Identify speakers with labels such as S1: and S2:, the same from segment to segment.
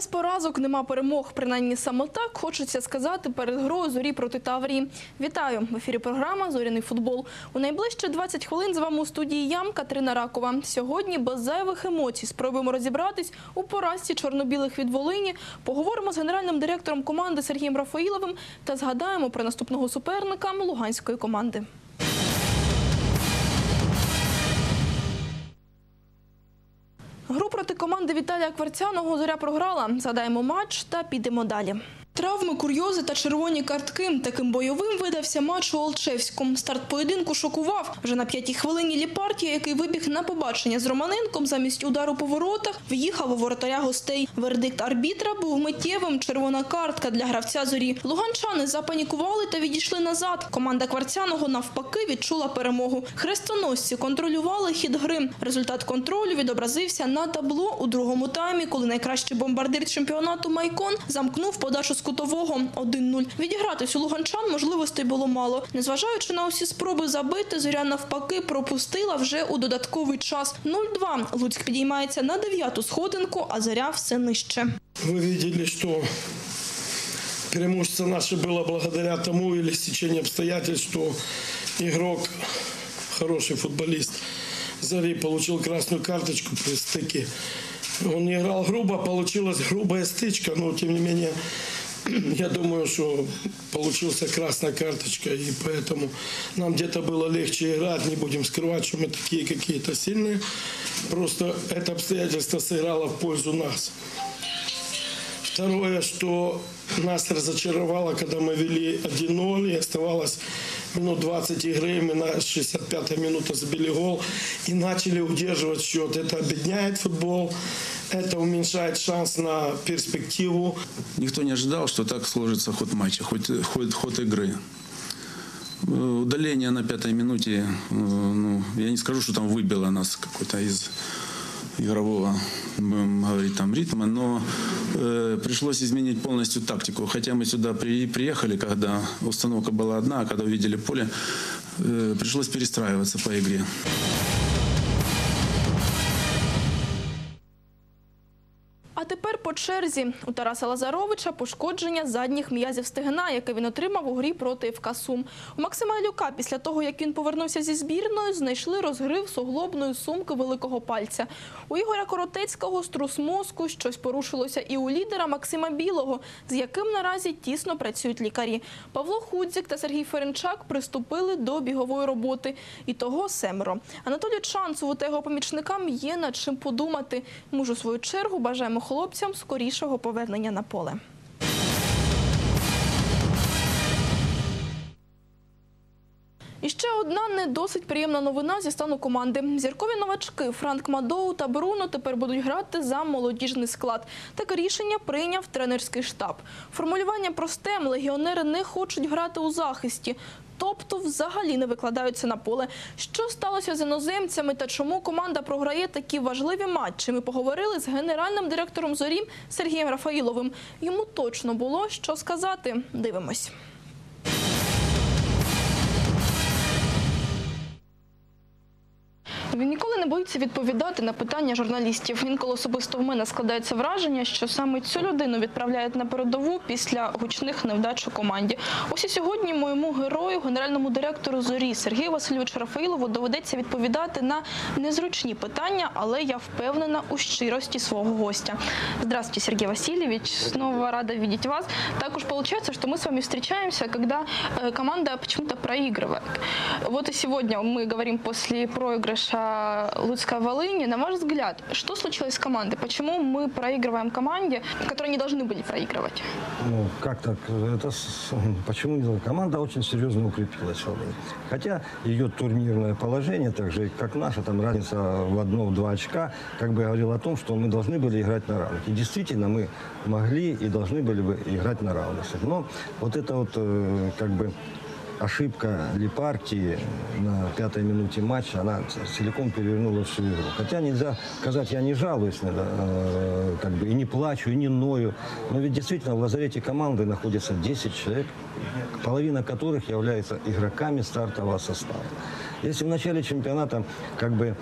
S1: Без поразок нема перемог. Принаймні саме так хочеться сказати перед грою зорі проти Таврії. Вітаю в ефірі. Програма Зоряний футбол. У найближче 20 хвилин з вами у студії Ям Катерина Ракова. Сьогодні без зайвих емоцій спробуємо розібратись у поразці чорно-білих від Волині. Поговоримо з генеральним директором команди Сергієм Рафаїловим та згадаємо про наступного суперника луганської команди. Гру проти команди Віталія Кварцяного зоря програла. Згадаємо матч та підемо далі. Травми, курйози та червоні картки. Таким бойовим видався матч у Олчевську. Старт поєдинку шокував. Вже на п'ятій хвилині Ліпартія, який вибіг на побачення з Романенком, замість удару по воротах, в'їхав у воротаря гостей. Вердикт арбітра був миттєвим. Червона картка для гравця зорі. Луганчани запанікували та відійшли назад. Команда Кварцяного навпаки відчула перемогу. Хрестоносці контролювали хід гри. Результат контролю відобразився на табло у другому таймі, коли найкращий бомбардир чемпіонату Майкон замкнув подачу з кутового 1-0. Відігратись у луганчан можливостей було мало. Незважаючи на усі спроби забити, зоря навпаки пропустила вже у додатковий час. 0-2. Луцьк підіймається на дев'яту сходинку, а зоря все нижче.
S2: Вы видели, что преимущество наше было благодаря тому или стечению обстоятельств, что игрок, хороший футболист, Зари получил красную карточку при стыке. Он не играл грубо, получилась грубая стычка, но тем не менее я думаю, что получился красная карточка, и поэтому нам где-то было легче играть, не будем скрывать, что мы такие какие-то сильные. Просто это обстоятельство сыграло в пользу нас. Второе, что нас разочаровало, когда мы вели 1-0 и оставалось минут 20 игры, мы на 65-й минуте забили гол и начали удерживать счет. Это объединяет футбол, это уменьшает шанс на перспективу.
S3: Никто не ожидал, что так сложится ход матча, ход, ход, ход игры. Э, Удаление на пятой минуте, э, ну, я не скажу, что там выбило нас какой-то из игрового, будем говорить, там ритма, но э, пришлось изменить полностью тактику. Хотя мы сюда при, приехали, когда установка была одна, а когда увидели поле, э, пришлось перестраиваться по игре.
S1: Черзі у Тараса Лазаровича пошкодження задніх м'язів стегна, яке він отримав у грі проти ФК Сум. У Максима Ілюка після того, як він повернувся зі збірною, знайшли розгрив суглобної сумки великого пальця. У Ігоря Коротецького струс мозку щось порушилося і у лідера Максима Білого, з яким наразі тісно працюють лікарі. Павло Худзік та Сергій Ференчак приступили до бігової роботи. І того семеро. Анатолію Чанцову та його помічникам є над чим подумати. Ми ж у свою чергу бажаємо хлопцям скорішого повернення на поле. І ще одна не досить приємна новина зі стану команди. Зіркові новачки Франк Мадоу та Бруно тепер будуть грати за молодіжний склад. Таке рішення прийняв тренерський штаб. Формулювання просте – легіонери не хочуть грати у захисті. Тобто взагалі не викладаються на поле. Що сталося з іноземцями та чому команда програє такі важливі матчі? Ми поговорили з генеральним директором зорі Сергієм Рафаїловим. Йому точно було що сказати. Дивимось. Він ніколи не боїться відповідати на питання журналістів. Інколи особисто в мене складається враження, що саме цю людину відправляють на передову після гучних невдач у команді. Ось і сьогодні моєму герою, генеральному директору зорі Сергію Васильовичу Рафаїлову доведеться відповідати на незручні питання, але я впевнена у щирості свого гостя. Здравствуйте, Сергей Васильевич. Снова рада видеть вас. Так уж получается, что мы с вами встречаемся, когда э, команда почему-то проигрывает. Вот и сегодня мы говорим после проигрыша Луцкой Волыни. На ваш взгляд, что случилось с командой? Почему мы проигрываем команде, которой не должны были проигрывать?
S4: Ну, как так? Это почему не знаю. Команда очень серьезно укрепилась. Волынь. Хотя ее турнирное положение, так же как наша, там разница в одно-два очка, как бы говорил о том, что мы должны были играть на равных. И действительно мы могли и должны были бы играть на равных. Но вот это вот э, как бы ошибка Лепартии на пятой минуте матча, она целиком перевернула всю игру. Хотя нельзя сказать, я не жалуюсь, э, как бы, и не плачу, и не ною. Но ведь действительно в лазарете команды находится 10 человек, половина которых является игроками стартового состава. Если в начале чемпионата как бы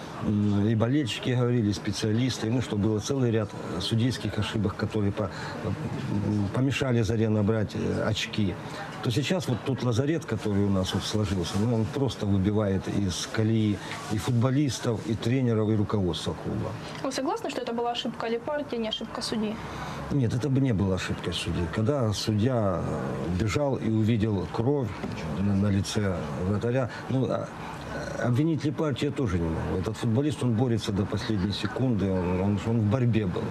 S4: и болельщики говорили, и специалисты, мы, что было целый ряд судейских ошибок, которые по- помешали Заре набрать э, очки, то сейчас вот тот лазарет, который у нас вот сложился, ну, он просто выбивает из колеи и футболистов, и тренеров, и руководства клуба.
S5: Вы согласны, что это была ошибка Лепарти, а не ошибка судьи?
S4: Нет, это бы не было ошибкой судьи. Когда судья э, бежал и увидел кровь на, на лице вратаря, ну, а- обвинить Лепарти я тоже не могу. Этот футболист, он борется до последней секунды, он, он, он в борьбе был.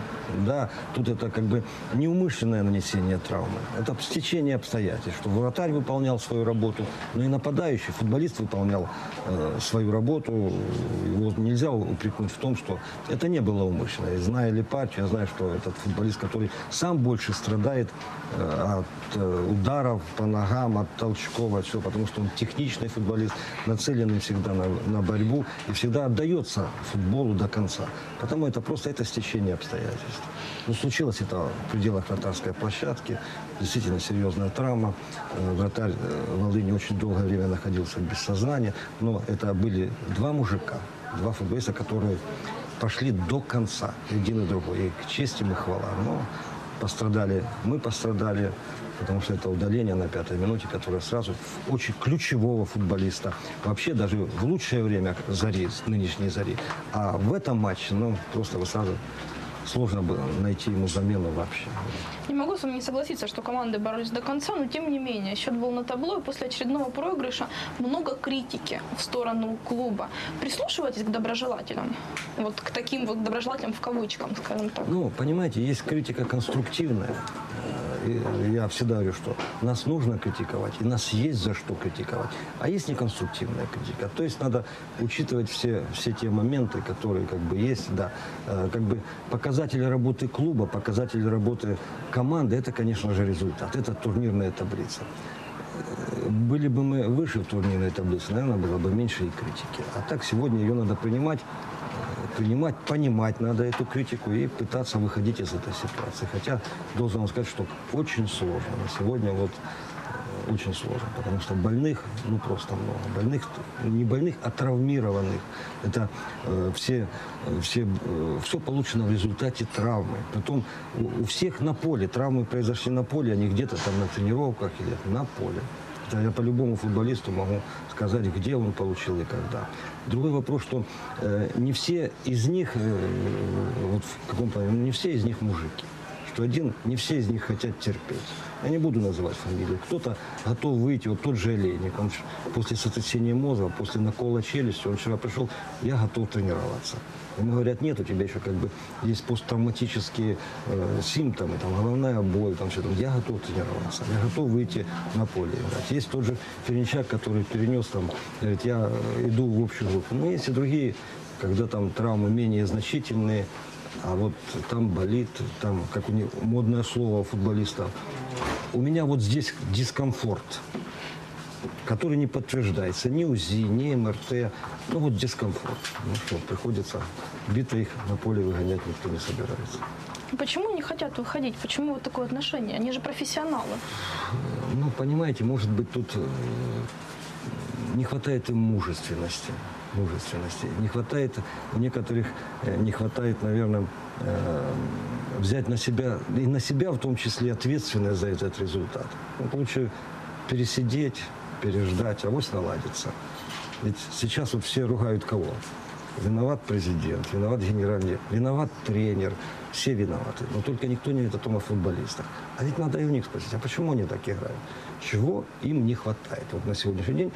S4: Да, тут это как бы неумышленное нанесение травмы. Это стечение обстоятельств, что вратарь выполнял свою работу, но и нападающий, футболист выполнял э, свою работу. Его нельзя упрекнуть в том, что это не было умышленно. И зная Лепарти, я знаю, что этот футболист, который сам больше страдает э, от э, ударов по ногам, от толчков, от всего, потому что он техничный футболист, нацеленный всегда на, на борьбу и всегда отдается футболу до конца. Потому это просто это стечение обстоятельств. Ну, случилось это в пределах вратарской площадки, действительно серьезная травма. Э, Вратарь э, Волыни очень долгое время находился без сознания, но это были два мужика, два футболиста, которые пошли до конца, один и другой. И к чести мы хвала. Но пострадали, мы пострадали, потому что это удаление на пятой минуте, которое сразу очень ключевого футболиста. Вообще даже в лучшее время Зари, нынешней Зари. А в этом матче, ну, просто вы сразу сложно было найти ему замену вообще.
S5: Не могу с вами не согласиться, что команды боролись до конца, но тем не менее, счет был на табло, и после очередного проигрыша много критики в сторону клуба. Прислушивайтесь к доброжелателям, вот к таким вот доброжелателям в кавычках, скажем так.
S4: Ну, понимаете, есть критика конструктивная. Я всегда говорю, что нас нужно критиковать, и нас есть за что критиковать. А есть неконструктивная критика. То есть надо учитывать все, все те моменты, которые как бы есть. Да. Э, Как бы показатели работы клуба, показатели работы команды, это, конечно же, результат. Это турнирная таблица. Э, Были бы мы выше в турнирной таблице, наверное, было бы меньше и критики. А так сегодня ее надо принимать принимать, понимать надо эту критику и пытаться выходить из этой ситуации. Хотя должен вам сказать, что очень сложно. Сегодня вот э, очень сложно, потому что больных, ну просто много. Больных, не больных, а травмированных. Это э, все, э, все, э, все получено в результате травмы. Потом у, у всех на поле. Травмы произошли на поле, не где-то там на тренировках или на поле. Я по любому футболисту могу сказать, где он получил и когда. Другой вопрос, что э, не все из них, э, вот в каком-то, не все из них мужики. Что один, не все из них хотят терпеть. Я не буду называть фамилию. Кто-то готов выйти, вот тот же Олейник, он после сотрясения мозга, после накола челюсти, он вчера пришел, я готов тренироваться. Ему говорят, нет, у тебя еще как бы есть посттравматические э, симптомы, там головная боль, там все там. Я готов тренироваться, я готов выйти на поле играть. Есть тот же Ференчак, который перенес там, говорит, я э, иду в общую группу. Но есть и другие, когда там травмы менее значительные, а вот там болит, там, как у них модное слово футболиста. У меня вот здесь дискомфорт который не подтверждается ни УЗИ, ни МРТ. Ну вот дискомфорт. Ну что, приходится бито их на поле выгонять никто не собирается.
S5: Почему не хотят выходить? Почему вот такое отношение? Они же профессионалы.
S4: Ну, понимаете, может быть, тут э, не хватает им мужественности. Мужественности. Не хватает, у некоторых э, не хватает, наверное, э, взять на себя, и на себя в том числе ответственность за этот результат. Ну, лучше пересидеть, переждать, а авось наладится. Ведь сейчас вот все ругают кого? Виноват президент, виноват генеральный, виноват тренер, все виноваты. Но только никто не говорит о том о футболистах. А ведь надо и у них спросить, а почему они так играют? Чего им не хватает? Вот на сегодняшний день,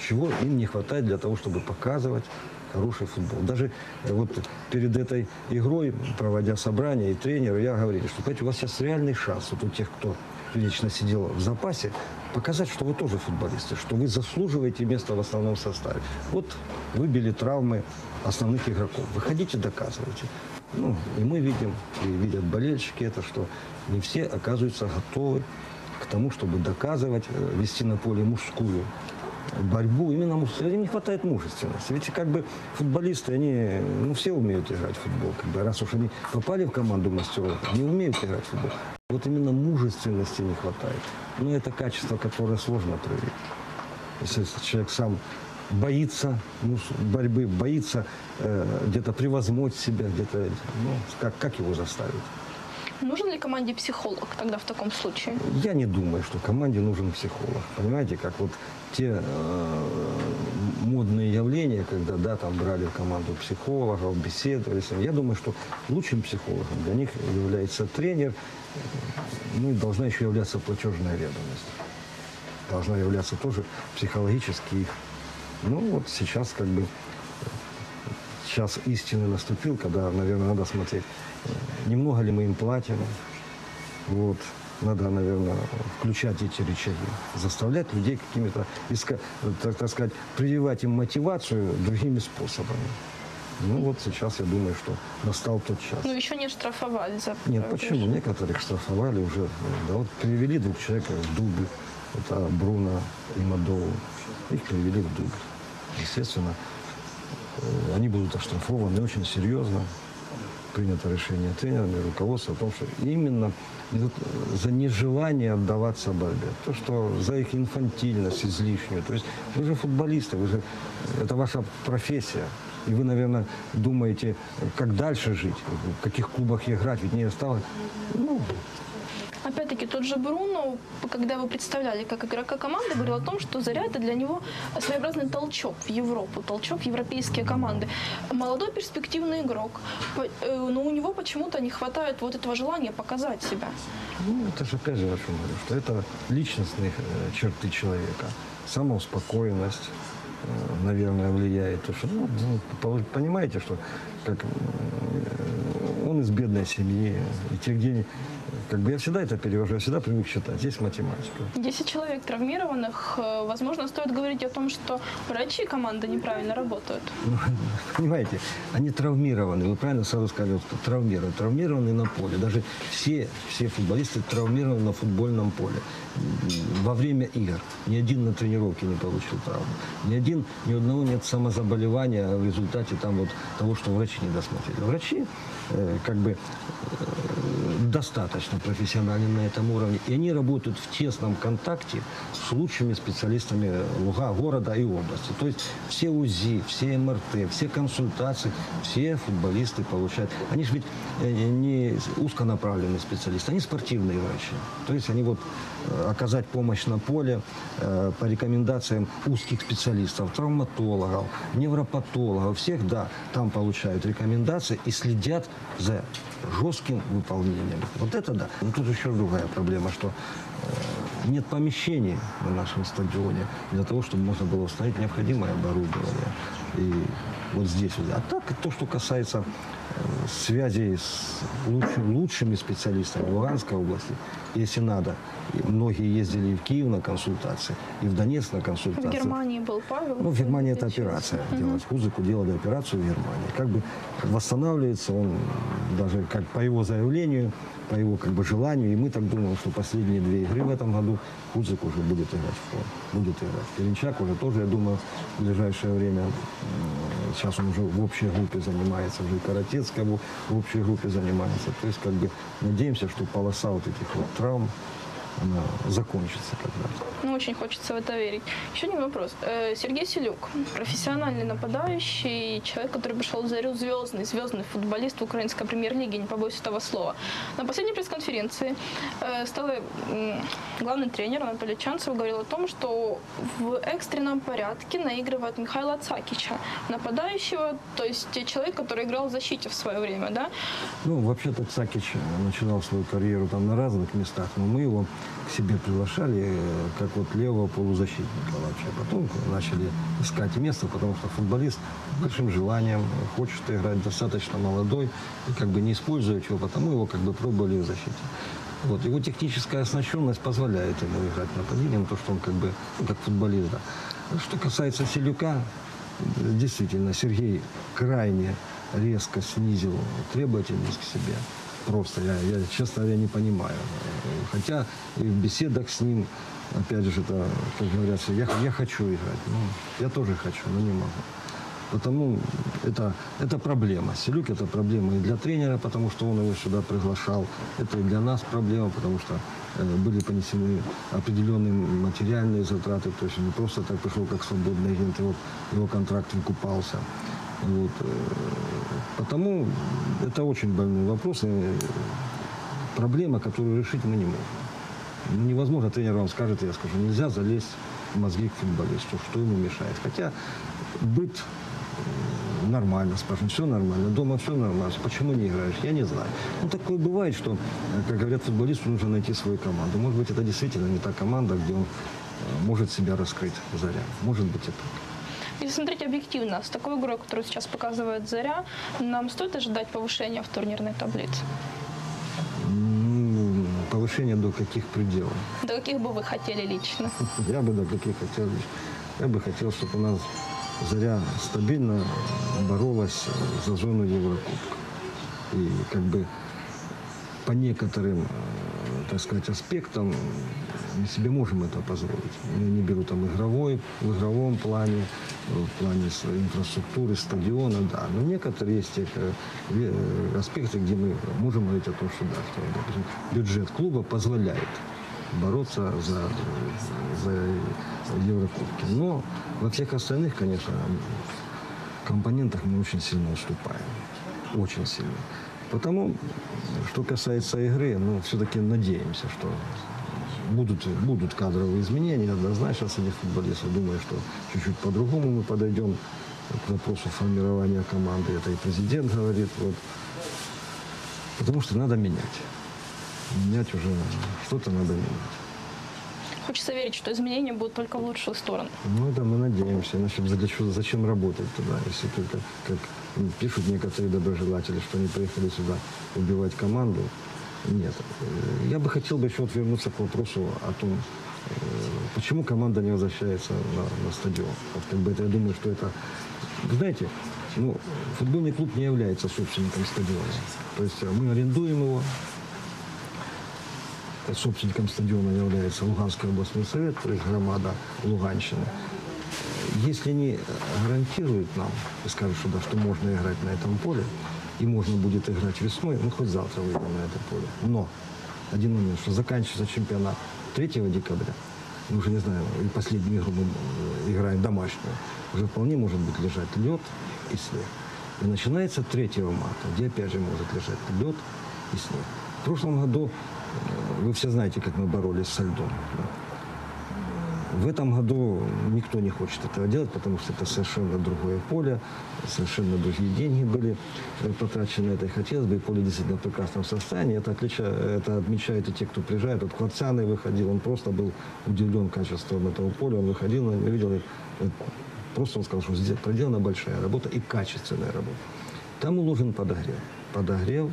S4: чего им не хватает для того, чтобы показывать хороший футбол. Даже э, вот перед этой игрой, проводя собрание и тренеры, я говорил, что понимаете, у вас сейчас реальный шанс вот у тех, кто вечно сидел в запасе, показать, что вы тоже футболисты, что вы заслуживаете место в основном составе. Вот выбили травмы основных игроков. Выходите, доказывайте. Ну, и мы видим, и видят болельщики это, что не все оказываются готовы к тому, чтобы доказывать, э, вести на поле мужскую борьбу, именно. Им не хватает мужественности. Ведь как бы футболисты, они, ну, все умеют играть в футбол. Как бы, раз уж они попали в команду мастеров, они умеют играть в футбол. Вот именно мужественности не хватает. Но это качество, которое сложно проявить. Если человек сам боится ну, борьбы, боится э, где-то превозмочь себя, где-то, ну, как, как его заставить?
S1: Нужен ли команде психолог тогда в таком случае?
S4: Я не думаю, что команде нужен психолог. Понимаете, как вот те э, модные явления, когда да, там брали команду психологов, беседовали. Я думаю, что лучшим психологом для них является тренер, ну и должна еще являться платежная ведомость. Должна являться тоже психологически их. Ну вот сейчас как бы сейчас истины наступил, когда, наверное, надо смотреть, э, немного ли мы им платим, вот. Надо, наверное, включать эти рычаги, заставлять людей какими-то, так, так сказать, прививать им мотивацию другими способами. Ну вот сейчас я думаю, что настал тот час.
S1: Ну, еще не штрафовали за
S4: Нет, почему? Некоторых штрафовали уже. Да вот привели двух человек в Дубль. Это Бруно и Мадову. Их привели в Дубль. Естественно, э, они будут оштрафованы очень серьезно. Принято решение тренерами, руководства о том, что именно идут за нежелание отдаваться борьбе. То, что за их инфантильность излишнюю. То есть вы же футболисты, вы же, это ваша профессия. И вы, наверное, думаете, как дальше жить, в каких клубах играть, ведь не осталось. Ну,
S1: Опять-таки, тот же Бруно, когда его представляли как игрока команды, говорил о том, что Заря это для него своеобразный толчок в Европу, толчок в европейские команды. Молодой перспективный игрок, э, но у него почему-то не хватает вот этого желания показать себя.
S4: Ну, это же опять же я говорю, что это личностные э, черты человека. Самоуспокоенность, э, наверное, влияет. То, что, ну, ну, понимаете, что как, он из бедной семьи, и тех денег, как бы я всегда это перевожу, я всегда привык считать. Здесь математика.
S1: 10 человек травмированных, э, возможно, стоит говорить о том, что врачи команды неправильно работают.
S4: Ну, Понимаете, они травмированы. Вы правильно сразу сказали, вот, травмированы. Травмированы на поле. Даже все, все футболисты травмированы на футбольном поле. Во время игр. Ни один на тренировке не получил травму. Ни один, ни одного нет самозаболевания в результате там вот того, что врачи не досмотрели. Врачи э, как бы э, достаточно профессиональны на этом уровне. И они работают в тесном контакте лучшими специалистами Луга, города и области. То есть все УЗИ, все МРТ, все консультации, все футболисты получают. Они же ведь э, не узконаправленные специалисты, они спортивные врачи. То есть они вот э, оказать помощь на поле э, по рекомендациям узких специалистов, травматологов, невропатологов, всех, да, там получают рекомендации и следят за жестким выполнением. Вот это да. Но тут еще другая проблема, что э, нет помещений на нашем стадионе для того, чтобы можно было установить необходимое оборудование. И вот здесь. вот. А так, то, что касается э, связей с лучшим- лучшими специалистами Луганской области, если надо, многие ездили в Киев на консультации, и в Донецк на
S1: В
S4: консультации.
S1: Германии был Павел.
S4: Ну, в Германии это операция делать. Хузыку делали операцию в Германии. Как бы восстанавливается он даже как по его заявлению, по его как бы желанию. И мы так думаем, что последние две игры в этом году Хузык уже будет играть в форме. Будет играть. Перенчак уже тоже, я думаю, в ближайшее время. Сейчас он уже в общей группе занимается, уже и Каратецкая в в общей группе занимается. То есть, как бы, надеемся, что полоса вот этих вот Trump. Она закончится когда-то.
S1: Ну, очень хочется в это верить. Еще один вопрос. Э, Сергей Селюк, профессиональный нападающий, человек, который пришел в Зарю, звездный, звездный футболист в украинской премьер-лиге, не побоюсь этого слова. На последней пресс-конференции э, стал м, главный тренер Анатолий Чанцев говорил о том, что в экстренном порядке наигрывает Михаила Цакича, нападающего, то есть человек, который играл в защите в свое время, да?
S4: Ну, вообще-то Цакич начинал свою карьеру там на разных местах, но мы его к себе приглашали как вот левого полузащитника вообще. Потом начали искать место, потому что футболист большим желанием хочет играть, достаточно молодой, и как бы не используя его, потому его как бы пробовали в защите. Вот. Его техническая оснащенность позволяет ему играть нападением, то, что он как бы, ну, как футболист, да. Что касается Селюка, действительно, Сергей крайне резко снизил требовательность к себе. Просто я, я, честно говоря, не понимаю. Хотя и в беседах с ним опять же, это, как говорится, я, я хочу играть. Ну, я тоже хочу, но не могу. Потому это, это проблема. Селюк это проблема и для тренера, потому что он его сюда приглашал. Это и для нас проблема, потому что э, были понесены определенные материальные затраты. То есть он не просто так пришел как свободный агент, его, его контракт выкупался. Вот. э, Потому это очень больной вопрос. и проблема, которую решить мы не можем. Ну, Невозможно, тренер вам скажет, я скажу, нельзя залезть в мозги к футболисту, что ему мешает. Хотя быт э, нормально, скажем, все нормально, дома все нормально, почему не играешь, я не знаю. Ну, такое бывает, что, э, как говорят футболисту, нужно найти свою команду. Может быть, это действительно не та команда, где он э, может себя раскрыть, Заря. Может быть, и так.
S5: Если смотреть объективно, с такой игрой, которую сейчас показывает Заря, нам стоит ожидать повышения в турнирной таблице?
S4: Повышение до каких пределов?
S5: До каких бы вы хотели лично?
S4: Я бы до каких хотел, я бы хотел, чтобы у нас Заря стабильно боролась за зону Еврокубка. И как бы по некоторым, э, так сказать, аспектам мы себе можем это позволить. Я не беру там игровой, в игровом плане, в плане инфраструктуры, стадиона, да. Но некоторые есть э, ве- э, аспекты, где мы можем говорить о том, что да, что, допустим, бюджет клуба позволяет бороться за, за Еврокубки. Но во всех остальных, конечно, компонентах мы очень сильно уступаем. Очень сильно. Потому, что касается игры, ну, все-таки надеемся, что будут, будут кадровые изменения однозначно среди футболистов. Думаю, что чуть-чуть по-другому мы подойдем к вопросу формирования команды. Это и президент говорит. Вот. Потому что надо менять. Менять уже что-то надо менять.
S5: Хочется верить, что изменения будут только в лучшую сторону.
S4: Ну, это мы надеемся. Иначе зачем, зачем работать туда, если только, как пишут некоторые доброжелатели, что они приехали сюда убивать команду. Нет. Э, Я бы хотел бы еще вот вернуться к вопросу о том, э, почему команда не возвращается на, на стадион. Вот как бы это, я думаю, что это... Знаете, ну, футбольный клуб не является собственником стадиона. То есть э, мы арендуем его, собственником стадиона является Луганский областной совет, то есть громада Луганщины. Если они гарантируют нам и скажут, что, да, что можно играть на этом поле, и можно будет играть весной, мы хоть завтра выйдем на это поле. Но один момент, что заканчивается чемпионат 3 декабря, мы уже не знаем, и последнюю игру мы э, играем домашнюю, уже вполне может быть лежать лед и снег. И начинается 3 марта, где опять же может лежать лед и снег. В прошлом году, э, вы все знаете, как мы боролись со льдом. да. В этом году никто не хочет этого делать, потому что это совершенно другое поле, совершенно другие деньги были потрачены на это. И хотелось бы, и поле действительно в прекрасном состоянии. Это, отлича- это отмечают и те, кто приезжает. Вот Кварцаный выходил, он просто был удивлен качеством этого поля. Он выходил, он видел, и, просто он сказал, что здесь проделана большая работа и качественная работа. Там уложен подогрев. Подогрев,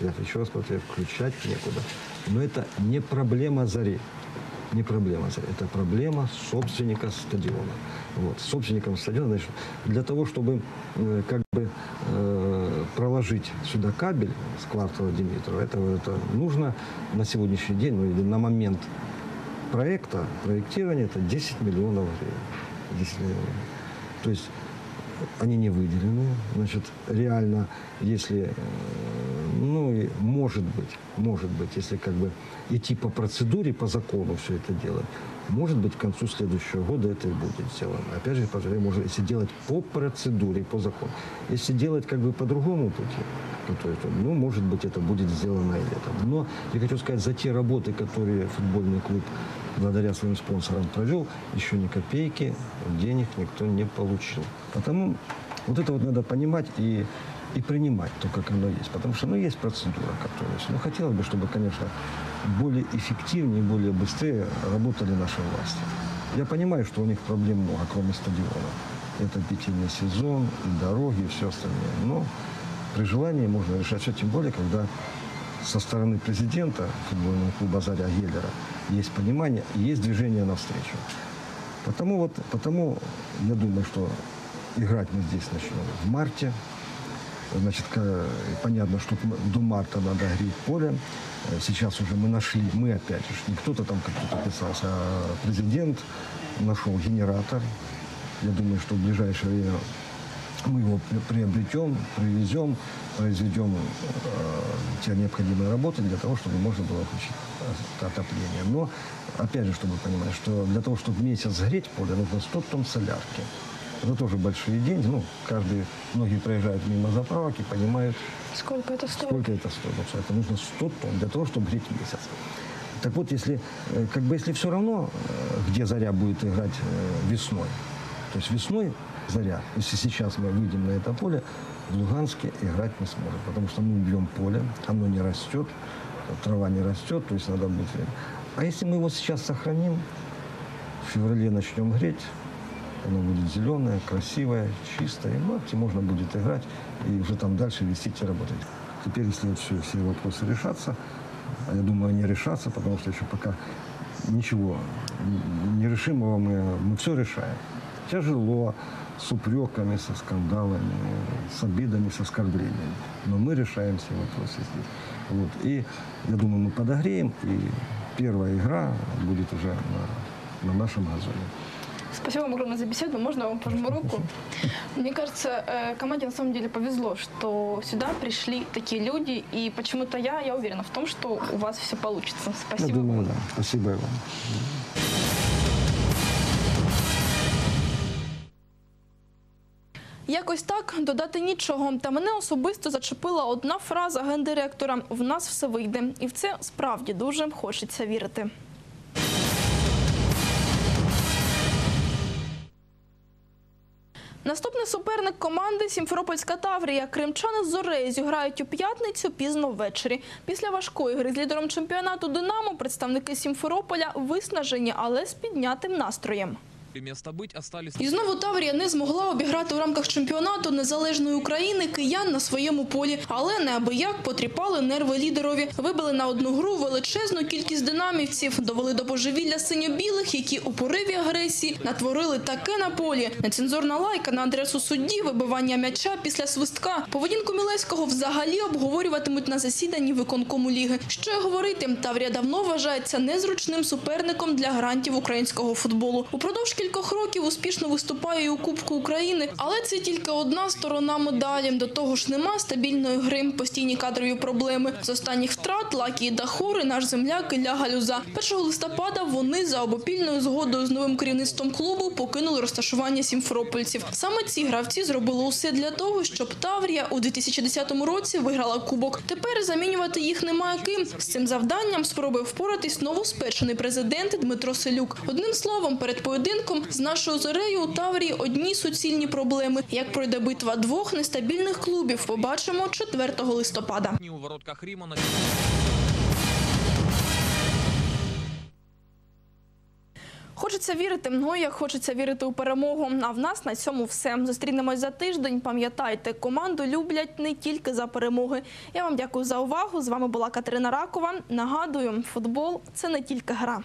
S4: я еще раз повторяю, включать некуда. Но это не проблема зари не проблема. Это проблема собственника стадиона. Вот. Собственником стадиона, значит, для того, чтобы э, как бы э, проложить сюда кабель с квартала Димитрова, это, это нужно на сегодняшний день, ну или на момент проекта, проектирования, это 10 миллионов гривен. 10 миллионов. То есть они не выделены. Значит, реально, если, э, ну, может быть, может быть, если как бы идти по процедуре, по закону все это делать, может быть, к концу следующего года это и будет сделано. Опять же, повторяю, можно, если делать по процедуре, по закону. Если делать как бы по другому пути, ну, то есть, ну, может быть, это будет сделано и летом. Но я хочу сказать, за те работы, которые футбольный клуб благодаря своим спонсорам провел, еще ни копейки денег никто не получил. Потому вот это вот надо понимать и, и принимать то, как оно есть. Потому что, ну, есть процедура, которая есть. Но хотелось бы, чтобы, конечно, более эффективнее, более быстрее работали наши власти. Я понимаю, что у них проблем много, кроме стадиона. Это питейный сезон, и дороги, и все остальное. Но при желании можно решать все, тем более, когда со стороны президента футбольного клуба «Заря» Геллера есть понимание есть движение навстречу. Потому, вот, потому я думаю, что играть мы здесь начнем в марте. Значит, понятно, что до марта надо греть поле. Э, Сейчас уже мы нашли, мы опять же, не кто-то там как кто-то писался, а президент нашел генератор. Я думаю, что в ближайшее время мы его при- приобретем, привезем, произведем э, те необходимые работы для того, чтобы можно было включить э, отопление. Но, опять же, чтобы понимать, что для того, чтобы месяц греть поле, нужно 100 тонн солярки. Это тоже большие деньги. Ну, каждый, многие проезжают мимо заправок и понимают,
S5: Сколько это стоит?
S4: Сколько это стоит? Вот Это нужно 100 тонн для того, чтобы греть месяц. Так вот, если, э, как бы, если все равно, э, где заря будет играть весной, то есть весной заря, если сейчас мы выйдем на это поле, в Луганске играть не сможет, потому что мы убьем поле, оно не растет, трава не растет, то есть надо будет время. А если мы его сейчас сохраним, в феврале начнем греть, оно будет зеленое, красивое, чистое. И в марте можно будет играть и уже там дальше вести те работы. Теперь, если вот все, все вопросы решатся, а я думаю, они решатся, потому что еще пока ничего нерешимого мы, мы все решаем. Тяжело, с упреками, со скандалами, с обидами, с оскорблениями. Но мы решаем все вопросы здесь. Вот. И я думаю, мы подогреем, и первая игра будет уже на, на нашем газоне.
S5: Спасибо вам огромное за беседу. Можно я вам пожму руку? Мне кажется, э, команде на самом деле повезло, что сюда пришли такие люди. И почему-то я, я уверена в том, что у вас все получится.
S4: Я
S5: Спасибо.
S4: думаю, да. Спасибо вам.
S1: Якось так додати нічого. Та мене особисто зачепила одна фраза гендиректора: в нас все вийде, і в це справді дуже хочеться вірити. Наступний суперник команди Сімферопольська Таврія. Кримчани з Зорею зіграють у п'ятницю пізно ввечері. Після важкої гри з лідером чемпіонату Динамо представники Сімферополя виснажені, але з піднятим настроєм. І знову Таврія не змогла обіграти у рамках чемпіонату незалежної України киян на своєму полі, але неабияк потріпали нерви лідерові. Вибили на одну гру величезну кількість динамівців, довели до божевілля синьо-білих, які у пориві агресії натворили таке на полі. Нецензурна лайка на адресу судді, вибивання м'яча після свистка. Поведінку Мілевського взагалі обговорюватимуть на засіданні виконкому ліги. Що й говорити, Таврія давно вважається незручним суперником для грантів українського футболу. Упродовж кількох років успішно виступає у Кубку України, але це тільки одна сторона медалі. До того ж, нема стабільної гри, постійні кадрові проблеми. З останніх втрат Лакі і Дахури, наш земляк Ілля Галюза. 1 листопада вони за обопільною згодою з новим керівництвом клубу покинули розташування сімферопольців. Саме ці гравці зробили усе для того, щоб Таврія у 2010 році виграла кубок. Тепер замінювати їх немає ким. З цим завданням спробує впоратись новоспечений президент Дмитро Селюк. Одним словом, перед поєдинком з нашою зорею у Таврії одні суцільні проблеми. Як пройде битва двох нестабільних клубів, побачимо 4 листопада.
S6: у ворот Кахримана.
S1: Хочеться вірити, ну як хочеться вірити у перемогу. А в нас на цьому все. Зустрінемось за тиждень. Пам'ятайте, команду люблять не тільки за перемоги. Я вам дякую за увагу. З вами була Катерина Ракова. Нагадую, футбол це не тільки гра.